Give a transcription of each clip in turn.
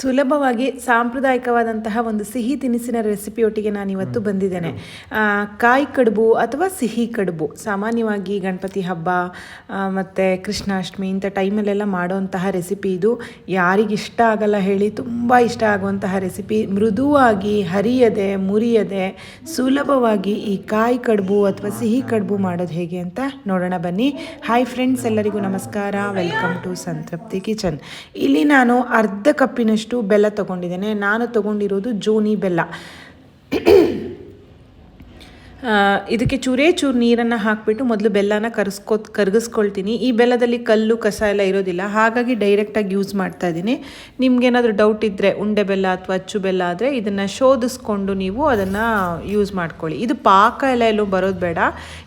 ಸುಲಭವಾಗಿ ಸಾಂಪ್ರದಾಯಿಕವಾದಂತಹ ಒಂದು ಸಿಹಿ ತಿನಿಸಿನ ರೆಸಿಪಿಯೊಟ್ಟಿಗೆ ನಾನು ಇವತ್ತು ಬಂದಿದ್ದೇನೆ. ಕಾಯಿ ಕಡುಬು ಅಥವಾ ಸಿಹಿ ಕಡುಬು. ಸಾಮಾನ್ಯವಾಗಿ ಗಣಪತಿ ಹಬ್ಬ ಮತ್ತು ಕೃಷ್ಣಾಷ್ಟಮಿ ಇಂಥ ಟೈಮಲ್ಲೆಲ್ಲ ಮಾಡುವಂತಹ ರೆಸಿಪಿ ಇದು. ಯಾರಿಗಿಷ್ಟ ಆಗಲ್ಲ ಹೇಳಿ ತುಂಬ ಇಷ್ಟ ಆಗುವಂತಹ ರೆಸಿಪಿ. ಮೃದುವಾಗಿ ಹರಿಯದೆ ಮುರಿಯದೆ ಸುಲಭವಾಗಿ ಈ ಕಾಯಿ ಕಡುಬು ಅಥವಾ ಸಿಹಿ ಕಡುಬು ಮಾಡೋದು ಹೇಗೆ ಅಂತ ನೋಡೋಣ ಬನ್ನಿ. ಹಾಯ್ ಫ್ರೆಂಡ್ಸ್ ಎಲ್ಲರಿಗೂ ನಮಸ್ಕಾರ. Welcome to Santrupti kitchen. ಇಲ್ಲಿ ನಾನು ಅರ್ಧ ಕಪ್ಪಿನಷ್ಟು ಬೆಲ್ಲ ತೊಗೊಂಡಿದ್ದೇನೆ. ನಾನು ತಗೊಂಡಿರೋದು ಜೋನಿ ಬೆಲ್ಲ. ಇದಕ್ಕೆ ಚೂರೇ ಚೂರು ನೀರನ್ನು ಹಾಕಿಬಿಟ್ಟು ಮೊದಲು ಬೆಲ್ಲನ ಕರ್ಸ್ಕೊ ಕರಗಿಸ್ಕೊಳ್ತೀನಿ. ಈ ಬೆಲ್ಲದಲ್ಲಿ ಕಲ್ಲು, ಕಸ ಎಲ್ಲ ಇರೋದಿಲ್ಲ. ಹಾಗಾಗಿ ಡೈರೆಕ್ಟಾಗಿ ಯೂಸ್ ಮಾಡ್ತಾ ಇದ್ದೀನಿ. ನಿಮ್ಗೇನಾದರೂ ಡೌಟ್ ಇದ್ದರೆ ಉಂಡೆ ಬೆಲ್ಲ ಅಥವಾ ಅಚ್ಚು ಬೆಲ್ಲ ಆದರೆ ಇದನ್ನು ಶೋಧಿಸ್ಕೊಂಡು ನೀವು ಅದನ್ನು ಯೂಸ್ ಮಾಡ್ಕೊಳ್ಳಿ. ಇದು ಪಾಕ ಎಲ್ಲ ಎಲ್ಲೂ ಬರೋದು ಬೇಡ.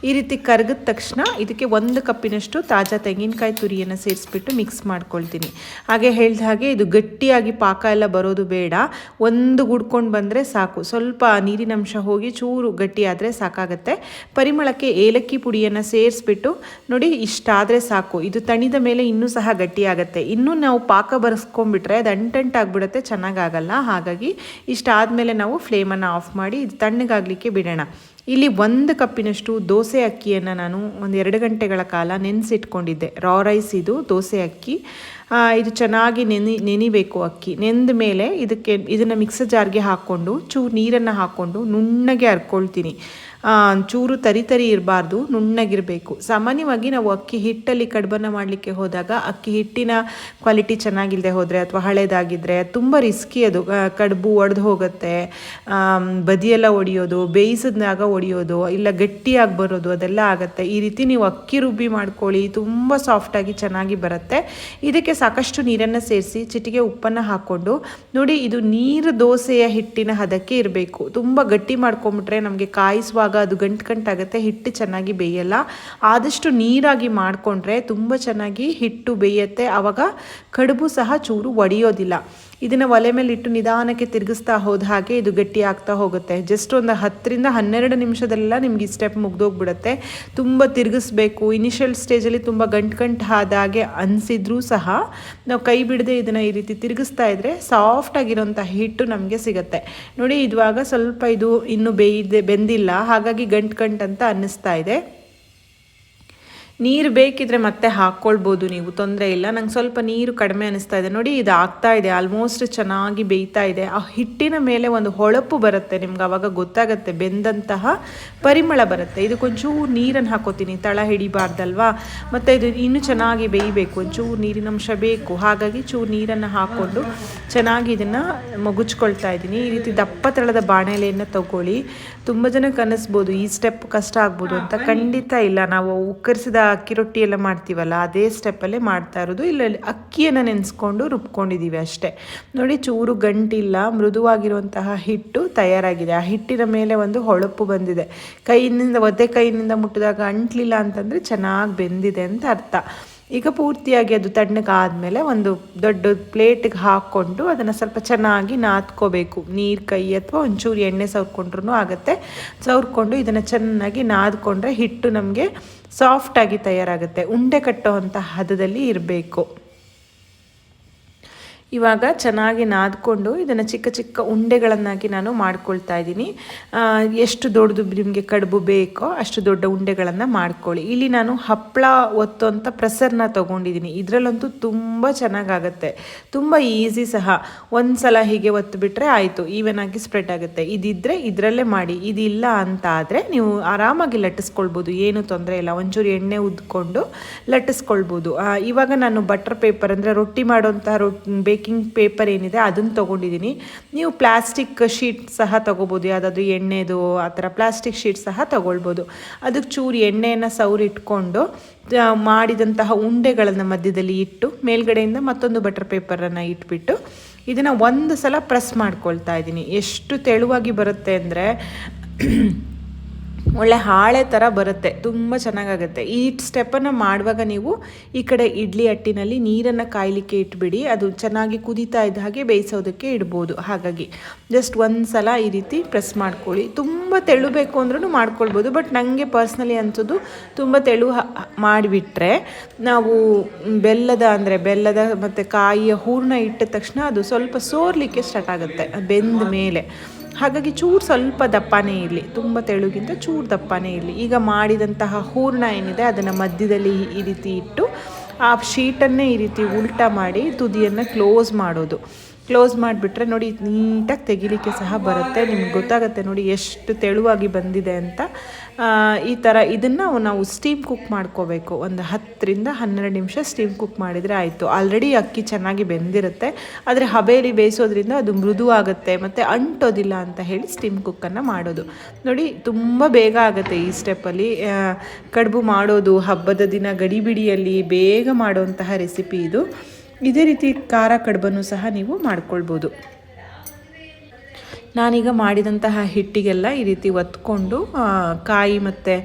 ಈ ರೀತಿ ಕರಗಿದ ತಕ್ಷಣ ಇದಕ್ಕೆ ಒಂದು ಕಪ್ಪಿನಷ್ಟು ತಾಜಾ ತೆಂಗಿನಕಾಯಿ ತುರಿಯನ್ನು ಸೇರಿಸ್ಬಿಟ್ಟು ಮಿಕ್ಸ್ ಮಾಡ್ಕೊಳ್ತೀನಿ. ಹಾಗೆ ಹೇಳ್ದ ಹಾಗೆ ಇದು ಗಟ್ಟಿಯಾಗಿ ಪಾಕ ಎಲ್ಲ ಬರೋದು ಬೇಡ. ಒಂದು ಗುಡ್ಕೊಂಡು ಬಂದರೆ ಸಾಕು. ಸ್ವಲ್ಪ ನೀರಿನಂಶ ಹೋಗಿ ಚೂರು ಗಟ್ಟಿಯಾದರೆ ಆದರೆ ಸಾಕಾಗತ್ತೆ. ಪರಿಮಳಕ್ಕೆ ಏಲಕ್ಕಿ ಪುಡಿಯನ್ನು ಸೇರಿಸ್ಬಿಟ್ಟು ನೋಡಿ ಇಷ್ಟಾದರೆ ಸಾಕು. ಇದು ತಣಿದ ಮೇಲೆ ಇನ್ನೂ ಸಹ ಗಟ್ಟಿಯಾಗುತ್ತೆ. ಇನ್ನೂ ನಾವು ಪಾಕ ಬರೆಸ್ಕೊಂಡ್ಬಿಟ್ರೆ ಅದು ಅಂಟಂಟಾಗ್ಬಿಡುತ್ತೆ ಚೆನ್ನಾಗಾಗಲ್ಲ. ಹಾಗಾಗಿ ಇಷ್ಟಾದಮೇಲೆ ನಾವು ಫ್ಲೇಮನ್ನು ಆಫ್ ಮಾಡಿ ಇದು ತಣ್ಣಗಾಗಲಿಕ್ಕೆ ಬಿಡೋಣ. ಇಲ್ಲಿ ಒಂದು ಕಪ್ಪಿನಷ್ಟು ದೋಸೆ ಅಕ್ಕಿಯನ್ನು ನಾನು ಒಂದು ಎರಡು ಗಂಟೆಗಳ ಕಾಲ ನೆನೆಸಿಟ್ಕೊಂಡಿದ್ದೆ. ರಾ ರೈಸ್ ಇದು, ದೋಸೆ ಅಕ್ಕಿ. ಇದು ಚೆನ್ನಾಗಿ ನೆನೆ, ನೆನಿಬೇಕು ಅಕ್ಕಿ. ನೆಂದ ಮೇಲೆ ಇದಕ್ಕೆ, ಇದನ್ನು ಮಿಕ್ಸರ್ ಜಾರ್ಗೆ ಹಾಕ್ಕೊಂಡು ಚೂರು ನೀರನ್ನು ಹಾಕ್ಕೊಂಡು ನುಣ್ಣಗೆ ಹರ್ಕೊಳ್ತೀನಿ ಚೂರು ತರಿ ತರಿ ಇರಬಾರ್ದು, ನುಣ್ಣಗಿರಬೇಕು. ಸಾಮಾನ್ಯವಾಗಿ ನಾವು ಅಕ್ಕಿ ಹಿಟ್ಟಲ್ಲಿ ಕಡ್ಬನ್ನು ಮಾಡಲಿಕ್ಕೆ ಹೋದಾಗ ಅಕ್ಕಿ ಹಿಟ್ಟಿನ ಕ್ವಾಲಿಟಿ ಚೆನ್ನಾಗಿಲ್ಲದೆ ಹೋದರೆ ಅಥವಾ ಹಳೇದಾಗಿದ್ದರೆ ತುಂಬ ರಿಸ್ಕಿ ಅದು. ಕಡುಬು ಒಡೆದು ಹೋಗುತ್ತೆ ಬದಿಯೆಲ್ಲ ಒಡೆಯೋದು ಬೇಯಿಸಿದಾಗ ಒಡೆಯೋದು, ಇಲ್ಲ ಗಟ್ಟಿಯಾಗಿ ಬರೋದು, ಅದೆಲ್ಲ ಆಗುತ್ತೆ. ಈ ರೀತಿ ನೀವು ಅಕ್ಕಿ ರುಬ್ಬಿ ಮಾಡ್ಕೊಳ್ಳಿ, ತುಂಬ ಸಾಫ್ಟಾಗಿ ಚೆನ್ನಾಗಿ ಬರುತ್ತೆ. ಇದಕ್ಕೆ ಸಾಕಷ್ಟು ನೀರನ್ನು ಸೇರಿಸಿ ಚಿಟಿಗೆ ಉಪ್ಪನ್ನು ಹಾಕ್ಕೊಂಡು, ನೋಡಿ ಇದು ನೀರು ದೋಸೆಯ ಹಿಟ್ಟಿನ ಹದಕ್ಕೆ ಇರಬೇಕು. ತುಂಬ ಗಟ್ಟಿ ಮಾಡ್ಕೊಂಬಿಟ್ರೆ ನಮಗೆ ಕಾಯಿಸುವಾಗ ಅದು ಗಂಟು ಗಂಟಾಗುತ್ತೆ, ಹಿಟ್ಟು ಚೆನ್ನಾಗಿ ಬೇಯಲ್ಲ. ಆದಷ್ಟು ನೀರಾಗಿ ಮಾಡಿಕೊಂಡ್ರೆ ತುಂಬ ಚೆನ್ನಾಗಿ ಹಿಟ್ಟು ಬೇಯುತ್ತೆ. ಆವಾಗ ಕಡುಬು ಸಹ ಚೂರು ಒಡೆಯೋದಿಲ್ಲ. ಇದನ್ನು ಒಲೆ ಮೇಲೆ ಇಟ್ಟು ನಿಧಾನಕ್ಕೆ ತಿರುಗಿಸ್ತಾ ಹೋದ ಹಾಗೆ ಇದು ಗಟ್ಟಿ ಆಗ್ತಾ ಹೋಗುತ್ತೆ. ಜಸ್ಟ್ ಒಂದು ಹತ್ತರಿಂದ ಹನ್ನೆರಡು ನಿಮಿಷದಲ್ಲೆಲ್ಲ ನಿಮ್ಗೆ ಈ ಸ್ಟೆಪ್ ಮುಗ್ದೋಗ್ಬಿಡುತ್ತೆ. ತುಂಬ ತಿರುಗಿಸ್ಬೇಕು. ಇನಿಷಿಯಲ್ ಸ್ಟೇಜಲ್ಲಿ ತುಂಬ ಗಂಟು ಗಂಟು ಆದ ಹಾಗೆ ಅನಿಸಿದ್ರೂ ಸಹ ನಾವು ಕೈ ಬಿಡದೆ ಇದನ್ನು ಈ ರೀತಿ ತಿರುಗಿಸ್ತಾ ಇದ್ರೆ ಸಾಫ್ಟ್ ಆಗಿರೋಂಥ ಹಿಟ್ಟು ನಮಗೆ ಸಿಗುತ್ತೆ. ನೋಡಿ, ಇದುವಾಗ ಸ್ವಲ್ಪ ಇದು ಇನ್ನೂ ಬೇಯ್ದೆ, ಬೆಂದಿಲ್ಲ. ಹಾಗಾಗಿ ಗಂಟು ಗಂಟು ಅಂತ ಅನ್ನಿಸ್ತಾ ಇದೆ. ನೀರು ಬೇಕಿದ್ರೆ ಮತ್ತೆ ಹಾಕ್ಕೊಳ್ಬೋದು ನೀವು ತೊಂದರೆ ಇಲ್ಲ. ನಂಗೆ ಸ್ವಲ್ಪ ನೀರು ಕಡಿಮೆ ಅನಿಸ್ತಾ ಇದೆ. ನೋಡಿ ಇದು ಆಗ್ತಾ ಇದೆ. ಆಲ್ಮೋಸ್ಟ್ ಚೆನ್ನಾಗಿ ಬೇಯ್ತಾ ಇದೆ. ಆ ಹಿಟ್ಟಿನ ಮೇಲೆ ಒಂದು ಹೊಳಪು ಬರುತ್ತೆ. ನಿಮ್ಗೆ ಅವಾಗ ಗೊತ್ತಾಗುತ್ತೆ ಬೆಂದಂತಹ ಪರಿಮಳ ಬರುತ್ತೆ. ಇದಕ್ಕೊಂಚೂರು ನೀರನ್ನು ಹಾಕೋತೀನಿ. ತಳ ಹಿಡಿಬಾರ್ದಲ್ವಾ? ಮತ್ತು ಇದು ಇನ್ನೂ ಚೆನ್ನಾಗಿ ಬೇಯಬೇಕು. ಒಂಚೂರು ನೀರಿನಂಶ ಬೇಕು. ಹಾಗಾಗಿ ಚೂರು ನೀರನ್ನು ಹಾಕ್ಕೊಂಡು ಚೆನ್ನಾಗಿ ಇದನ್ನು ಮಗುಚ್ಕೊಳ್ತಾ ಇದ್ದೀನಿ. ಈ ರೀತಿ ದಪ್ಪ ತಳದ ಬಾಣಲೆಯನ್ನು ತಗೊಳ್ಳಿ. ತುಂಬ ಜನಕ್ಕೆ ಅನ್ನಿಸ್ಬೋದು ಈ ಸ್ಟೆಪ್ ಕಷ್ಟ ಆಗ್ಬೋದು ಅಂತ. ಖಂಡಿತ ಇಲ್ಲ. ನಾವು ಉಕ್ಕರಿಸಿದ ಅಕ್ಕಿ ರೊಟ್ಟಿ ಎಲ್ಲ ಮಾಡ್ತೀವಲ್ಲ, ಅದೇ ಸ್ಟೆಪ್ಪಲ್ಲೇ ಮಾಡ್ತಾ ಇರೋದು. ಇಲ್ಲ ಅಕ್ಕಿಯನ್ನು ನೆನೆಸ್ಕೊಂಡು ರುಬ್ಕೊಂಡಿದ್ದೀವಿ ಅಷ್ಟೇ. ನೋಡಿ, ಚೂರು ಗಂಟಿಲ್ಲ, ಮೃದುವಾಗಿರುವಂತಹ ಹಿಟ್ಟು ತಯಾರಾಗಿದೆ. ಆ ಹಿಟ್ಟಿನ ಮೇಲೆ ಒಂದು ಹೊಳಪು ಬಂದಿದೆ. ಕೈಯಿಂದ, ಒದ್ದೆ ಕೈಯಿಂದ ಮುಟ್ಟಿದಾಗ ಅಂಟ್ಲಿಲ್ಲ ಅಂತಂದರೆ ಚೆನ್ನಾಗಿ ಬೆಂದಿದೆ ಅಂತ ಅರ್ಥ. ಈಗ ಪೂರ್ತಿಯಾಗಿ ಅದು ತಣ್ಣಗಾದ್ಮೇಲೆ ಒಂದು ದೊಡ್ಡ ಪ್ಲೇಟಿಗೆ ಹಾಕ್ಕೊಂಡು ಅದನ್ನು ಸ್ವಲ್ಪ ಚೆನ್ನಾಗಿ ನಾದ್ಕೋಬೇಕು. ನೀರು, ಕೈ ಅಥವಾ ಒಂಚೂರು ಎಣ್ಣೆ ಸವ್ರ್ಕೊಂಡ್ರೂ ಆಗುತ್ತೆ. ಸವ್ರ್ಕೊಂಡು ಇದನ್ನು ಚೆನ್ನಾಗಿ ನಾದ್ಕೊಂಡ್ರೆ ಹಿಟ್ಟು ನಮಗೆ ಸಾಫ್ಟಾಗಿ ತಯಾರಾಗುತ್ತೆ. ಉಂಡೆ ಕಟ್ಟುವಂಥ ಹದದಲ್ಲಿ ಇರಬೇಕು. ಇವಾಗ ಚೆನ್ನಾಗಿ ನಾದ್ಕೊಂಡು ಇದನ್ನು ಚಿಕ್ಕ ಚಿಕ್ಕ ಉಂಡೆಗಳನ್ನಾಗಿ ನಾನು ಮಾಡ್ಕೊಳ್ತಾ ಇದ್ದೀನಿ. ಎಷ್ಟು ದೊಡ್ಡದು ನಿಮಗೆ ಕಡುಬು ಬೇಕೋ ಅಷ್ಟು ದೊಡ್ಡ ಉಂಡೆಗಳನ್ನು ಮಾಡ್ಕೊಳ್ಳಿ. ಇಲ್ಲಿ ನಾನು ಹಪ್ಪಳ ಒತ್ತುವಂಥ ಪ್ರೆಸರ್ನ ತೊಗೊಂಡಿದ್ದೀನಿ. ಇದರಲ್ಲಂತೂ ತುಂಬ ಚೆನ್ನಾಗಾಗತ್ತೆ. ತುಂಬ ಈಸಿ ಸಹ. ಒಂದು ಸಲ ಹೀಗೆ ಒತ್ತು ಬಿಟ್ಟರೆ ಆಯಿತು. ಈವನ್ ಆಗಿ ಸ್ಪ್ರೆಡ್ ಆಗುತ್ತೆ. ಇದಿದ್ದರೆ ಇದರಲ್ಲೇ ಮಾಡಿ. ಇದಿಲ್ಲ ಅಂತ ಆದರೆ ನೀವು ಆರಾಮಾಗಿ ಲಟ್ಟಿಸ್ಕೊಳ್ಬೋದು. ಏನು ತೊಂದರೆ ಇಲ್ಲ. ಒಂಚೂರು ಎಣ್ಣೆ ಉದ್ಕೊಂಡು ಲಟ್ಟಿಸ್ಕೊಳ್ಬೋದು. ಇವಾಗ ನಾನು ಬಟರ್ ಪೇಪರ್ ಅಂದರೆ ರೊಟ್ಟಿ ಮಾಡೋಂಥ ರೊಟ್ಟಿ ಪೇಪರ್ ಏನಿದೆ ಅದನ್ನು ತೊಗೊಂಡಿದ್ದೀನಿ. ನೀವು ಪ್ಲಾಸ್ಟಿಕ್ ಶೀಟ್ ಸಹ ತೊಗೋಬೋದು, ಯಾವುದಾದ್ರು ಎಣ್ಣೆದು ಆ ಥರ ಪ್ಲಾಸ್ಟಿಕ್ ಶೀಟ್ ಸಹ ತೊಗೊಳ್ಬೋದು. ಅದಕ್ಕೆ ಚೂರು ಎಣ್ಣೆಯನ್ನು ಸೌರಿಟ್ಕೊಂಡು ಮಾಡಿದಂತಹ ಉಂಡೆಗಳನ್ನು ಮಧ್ಯದಲ್ಲಿ ಇಟ್ಟು, ಮೇಲ್ಗಡೆಯಿಂದ ಮತ್ತೊಂದು ಬಟರ್ ಪೇಪರನ್ನು ಇಟ್ಬಿಟ್ಟು, ಇದನ್ನು ಒಂದು ಸಲ ಪ್ರೆಸ್ ಮಾಡ್ಕೊಳ್ತಾ ಇದ್ದೀನಿ. ಎಷ್ಟು ತೆಳುವಾಗಿ ಬರುತ್ತೆ ಅಂದರೆ ಒಳ್ಳೆ ಹಾಳೆ ಥರ ಬರುತ್ತೆ, ತುಂಬ ಚೆನ್ನಾಗಾಗುತ್ತೆ. ಈ ಸ್ಟೆಪ್ಪನ್ನು ಮಾಡುವಾಗ ನೀವು ಈ ಕಡೆ ಇಡ್ಲಿ ಅಟ್ಟಿನಲ್ಲಿ ನೀರನ್ನು ಕಾಯಲಿಕ್ಕೆ ಇಟ್ಬಿಡಿ, ಅದು ಚೆನ್ನಾಗಿ ಕುದೀತಾ ಇದ್ದ ಹಾಗೆ ಬೇಯಿಸೋದಕ್ಕೆ ಇಡ್ಬೋದು. ಹಾಗಾಗಿ ಜಸ್ಟ್ ಒಂದು ಸಲ ಈ ರೀತಿ ಪ್ರೆಸ್ ಮಾಡ್ಕೊಳ್ಳಿ. ತುಂಬ ತೆಳುಬೇಕು ಅಂದ್ರೂ ಮಾಡ್ಕೊಳ್ಬೋದು ಬಟ್ ನನಗೆ ಪರ್ಸ್ನಲಿ ಅನ್ಸೋದು ತುಂಬ ತೆಳು ಮಾಡಿಬಿಟ್ರೆ ನಾವು ಬೆಲ್ಲದ ಅಂದರೆ ಬೆಲ್ಲದ ಮತ್ತು ಕಾಯಿಯ ಹೂರಣ ಇಟ್ಟ ತಕ್ಷಣ ಅದು ಸ್ವಲ್ಪ ಸೋರ್ಲಿಕ್ಕೆ ಸ್ಟಾರ್ಟ್ ಆಗುತ್ತೆ, ಬೆಂದ ಮೇಲೆ. ಹಾಗಾಗಿ ಚೂರು ಸ್ವಲ್ಪ ದಪ್ಪನೇ ಇರಲಿ, ತುಂಬ ತೆಳುಗಿಂತ ಚೂರು ದಪ್ಪನೇ ಇರಲಿ. ಈಗ ಮಾಡಿದಂತಹ ಹೂರ್ಣ ಏನಿದೆ, ಅದನ್ನು ಮಧ್ಯದಲ್ಲಿ ಈ- ರೀತಿ ಇಟ್ಟು, ಆ ಶೀಟನ್ನೇ ಈ ರೀತಿ ಉಲ್ಟಾ ಮಾಡಿ ತುದಿಯನ್ನು ಕ್ಲೋಸ್ ಮಾಡೋದು. ಕ್ಲೋಸ್ ಮಾಡಿಬಿಟ್ರೆ ನೋಡಿ ನೀಟಾಗಿ ತೆಗಿಲಿಕ್ಕೆ ಸಹ ಬರುತ್ತೆ. ನಿಮ್ಗೆ ಗೊತ್ತಾಗುತ್ತೆ ನೋಡಿ ಎಷ್ಟು ತೆಳುವಾಗಿ ಬಂದಿದೆ ಅಂತ. ಈ ಥರ ಇದನ್ನು ನಾವು ಸ್ಟೀಮ್ ಕುಕ್ ಮಾಡ್ಕೋಬೇಕು. ಒಂದು ಹತ್ತರಿಂದ ಹನ್ನೆರಡು ನಿಮಿಷ ಸ್ಟೀಮ್ ಕುಕ್ ಮಾಡಿದರೆ ಆಯಿತು. ಆಲ್ರೆಡಿ ಅಕ್ಕಿ ಚೆನ್ನಾಗಿ ಬೆಂದಿರುತ್ತೆ. ಆದರೆ ಹಬೇಲಿ ಬೇಯಿಸೋದ್ರಿಂದ ಅದು ಮೃದು ಆಗುತ್ತೆ. ಮತ್ತು ಅಂಟೋದಿಲ್ಲ ಅಂತ ಹೇಳಿ ಸ್ಟೀಮ್ ಕುಕ್ಕನ್ನು ಮಾಡೋದು. ನೋಡಿ ತುಂಬ ಬೇಗ ಆಗುತ್ತೆ ಈ ಸ್ಟೆಪ್ಪಲ್ಲಿ ಕಡುಬು ಮಾಡೋದು, ಹಬ್ಬದ ದಿನ ಗಡಿಬಿಡಿಯಲ್ಲಿ ಬೇಗ ಮಾಡುವಂತಹ ರೆಸಿಪಿ ಇದು. ಇದೇ ರೀತಿ ಖಾರ ಕಡುಬನ್ನು ಸಹ ನೀವು ಮಾಡ್ಕೊಳ್ಬೋದು. ನಾನೀಗ ಮಾಡಿದಂತಹ ಹಿಟ್ಟಿಗೆಲ್ಲ ಈ ರೀತಿ ಒತ್ಕೊಂಡು ಕಾಯಿ ಮತ್ತು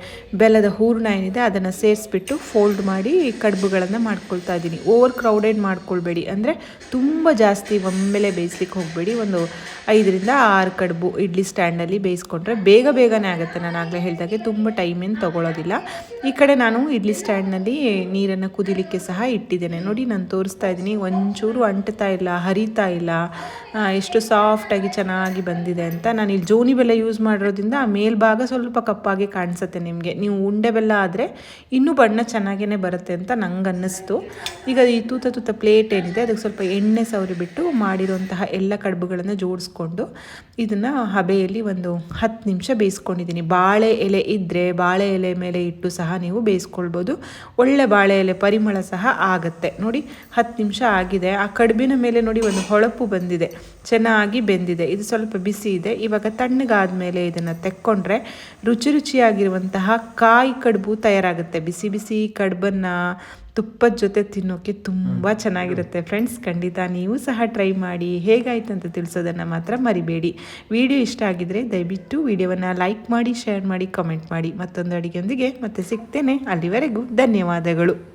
ಬೆಲ್ಲದ ಹೂರಣ ಏನಿದೆ ಅದನ್ನು ಸೇರಿಸ್ಬಿಟ್ಟು ಫೋಲ್ಡ್ ಮಾಡಿ ಕಡುಬುಗಳನ್ನು ಮಾಡ್ಕೊಳ್ತಾ ಇದ್ದೀನಿ ಓವರ್ ಕ್ರೌಡೆಡ್ ಮಾಡ್ಕೊಳ್ಬೇಡಿ. ಅಂದರೆ ತುಂಬ ಜಾಸ್ತಿ ಒಮ್ಮೆಲೆ ಬೇಯಿಸ್ಲಿಕ್ಕೆ ಹೋಗಬೇಡಿ. ಒಂದು ಐದರಿಂದ ಆರು ಕಡುಬು ಇಡ್ಲಿ ಸ್ಟ್ಯಾಂಡಲ್ಲಿ ಬೇಯಿಸ್ಕೊಂಡ್ರೆ ಬೇಗ ಬೇಗನೆ ಆಗುತ್ತೆ. ನಾನು ಆಗಲೇ ಹೇಳಿದಾಗೆ ತುಂಬ ಟೈಮ್ ಏನು ತೊಗೊಳೋದಿಲ್ಲ. ಈ ಕಡೆ ನಾನು ಇಡ್ಲಿ ಸ್ಟ್ಯಾಂಡ್ನಲ್ಲಿ ನೀರನ್ನು ಕುದಿಲಿಕ್ಕೆ ಸಹ ಇಟ್ಟಿದ್ದೇನೆ. ನೋಡಿ, ನಾನು ತೋರಿಸ್ತಾ ಇದ್ದೀನಿ ಒಂಚೂರು ಅಂಟ್ತಾ ಇಲ್ಲ, ಹರಿತಾ ಇಲ್ಲ. ಎಷ್ಟು ಸಾಫ್ಟಾಗಿ ಚೆನ್ನಾಗಿ ಬಂದಿದೆ ಅಂತ. ನಾನು ಇಲ್ಲಿ ಜೋನಿ ಬೆಲ್ಲ ಯೂಸ್ ಮಾಡಿರೋದ್ರಿಂದ ಆ ಮೇಲ್ಭಾಗ ಸ್ವಲ್ಪ ಕಪ್ಪಾಗಿ ಕಾಣಿಸುತ್ತೆ ನಿಮಗೆ. ನೀವು ಉಂಡೆ ಬೆಲ್ಲ ಆದರೆ ಇನ್ನೂ ಬಣ್ಣ ಚೆನ್ನಾಗೇ ಬರುತ್ತೆ ಅಂತ ನಂಗೆ ಅನ್ನಿಸ್ತು. ಈಗ ಈ ತೂತ ತೂತ ಪ್ಲೇಟ್ ಏನಿದೆ, ಅದಕ್ಕೆ ಸ್ವಲ್ಪ ಎಣ್ಣೆ ಸವರಿ ಬಿಟ್ಟು ಮಾಡಿರುವಂತಹ ಎಲ್ಲ ಕಡುಬುಗಳನ್ನು ಜೋಡಿಸ್ಕೊಂಡು ಇದನ್ನು ಹಬೆಯಲ್ಲಿ ಒಂದು ಹತ್ತು ನಿಮಿಷ ಬೇಯಿಸ್ಕೊಂಡಿದ್ದೀನಿ. ಬಾಳೆ ಎಲೆ ಇದ್ದರೆ ಬಾಳೆ ಎಲೆ ಮೇಲೆ ಇಟ್ಟು ಸಹ ನೀವು ಬೇಯಿಸ್ಕೊಳ್ಬೋದು. ಒಳ್ಳೆ ಬಾಳೆ ಎಲೆ ಪರಿಮಳ ಸಹ ಆಗುತ್ತೆ. ನೋಡಿ, ಹತ್ತು ನಿಮಿಷ ಆಗಿದೆ. ಆ ಕಡುಬಿನ ಮೇಲೆ ನೋಡಿ ಒಂದು ಹೊಳಪು ಬಂದಿದೆ. ಚೆನ್ನಾಗಿ ಬೆಂದಿದೆ. ಇದು ಸ್ವಲ್ಪ ಬಿಸಿ ಇದೆ. ಇವಾಗ ತಣ್ಣಗಾದ ಮೇಲೆ ಇದನ್ನು ತೆಕ್ಕೊಂಡ್ರೆ ರುಚಿ ರುಚಿಯಾಗಿರುವಂತಹ ಕಾಯಿ ಕಡುಬು ತಯಾರಾಗುತ್ತೆ. ಬಿಸಿ ಬಿಸಿ ಕಡುಬನ್ನು ತುಪ್ಪದ ಜೊತೆ ತಿನ್ನೋಕ್ಕೆ ತುಂಬ ಚೆನ್ನಾಗಿರುತ್ತೆ. ಫ್ರೆಂಡ್ಸ್ ಖಂಡಿತ ನೀವು ಸಹ ಟ್ರೈ ಮಾಡಿ. ಹೇಗಾಯ್ತು ಅಂತ ತಿಳಿಸೋದನ್ನು ಮಾತ್ರ ಮರಿಬೇಡಿ. ವಿಡಿಯೋ ಇಷ್ಟ ಆಗಿದ್ರೆ ದಯವಿಟ್ಟು ವಿಡಿಯೋವನ್ನು ಲೈಕ್ ಮಾಡಿ ಶೇರ್ ಮಾಡಿ ಕಮೆಂಟ್ ಮಾಡಿ. ಮತ್ತೊಂದು ಅಡುಗೆಯೊಂದಿಗೆ ಮತ್ತೆ ಸಿಗ್ತೇನೆ. ಅಲ್ಲಿವರೆಗೂ ಧನ್ಯವಾದಗಳು.